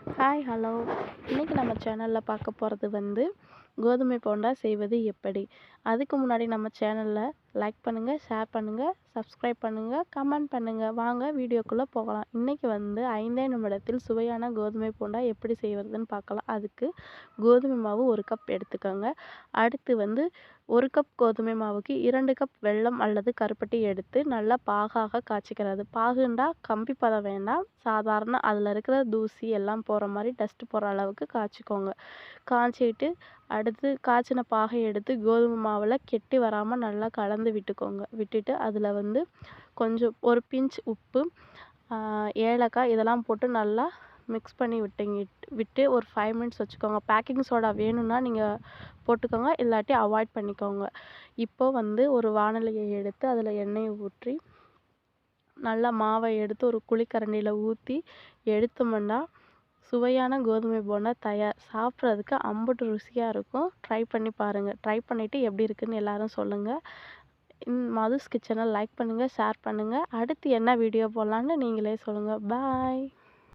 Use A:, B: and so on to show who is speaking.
A: Hi hello இன்றைக்கி நம்ம சேனலில் பார்க்க போகிறது வந்து கோதுமை போண்டா செய்வது எப்படி? அதுக்கு முன்னாடி நம்ம சேனலில் லைக் பண்ணுங்கள் ஷேர் பண்ணுங்கள் சப்ஸ்கிரைப் பண்ணுங்கள் கமெண்ட் பண்ணுங்கள் வாங்க வீடியோக்குள்ளே போகலாம். இன்றைக்கி வந்து ஐந்தே நிமிடத்தில் சுவையான கோதுமை போண்டா எப்படி செய்வதுன்னு பார்க்கலாம். அதுக்கு கோதுமை மாவு ஒரு கப் எடுத்துக்கோங்க. அடுத்து வந்து ஒரு கப் கோதுமை மாவுக்கு இரண்டு கப் வெல்லம் அல்லது கருப்பட்டி எடுத்து நல்லா பாகாக காய்ச்சிக்கிறது. பாகுண்டா கம்பி பதம் வேண்டாம். சாதாரண அதில் இருக்கிற தூசி எல்லாம் போகிற மாதிரி டஸ்ட்டு போகிற அளவுக்கு காய்ச்சிக்கோங்க. காய்ச்சிட்டு அடுத்து காய்ச்சின பாகை எடுத்து கோதுமை மாவில் கெட்டி வராமல் நல்லா கலந்து விட்டுக்கோங்க. விட்டுட்டு அதில் வந்து கொஞ்சம் ஒரு பிஞ்ச் உப்பு ஏலக்காய் இதெல்லாம் போட்டு நல்லா மிக்ஸ் பண்ணி விட்டுங்க விட்டு ஒரு ஃபைவ் மினிட்ஸ் வச்சுக்கோங்க. பேக்கிங் சோடா வேணும்னா நீங்கள் போட்டுக்கோங்க இல்லாட்டி அவாய்ட் பண்ணிக்கோங்க. இப்போ வந்து ஒரு வானலியை எடுத்து அதில் எண்ணெயை ஊற்றி நல்லா மாவை எடுத்து ஒரு குழிக்கரண்டியில் ஊற்றி எடுத்தோம்னா சுவையான கோதுமை போண்டா தயார் சாப்பிட்றதுக்கு அம்புட்டு ருசியாக இருக்கும். ட்ரை பண்ணி பாருங்கள் ட்ரை பண்ணிவிட்டு எப்படி இருக்குதுன்னு எல்லோரும் சொல்லுங்கள் மதுஸ் கிச்சனை லைக் பண்ணுங்கள் ஷேர் பண்ணுங்கள் அடுத்து என்ன வீடியோ போடலான்னு நீங்களே சொல்லுங்கள் பாய்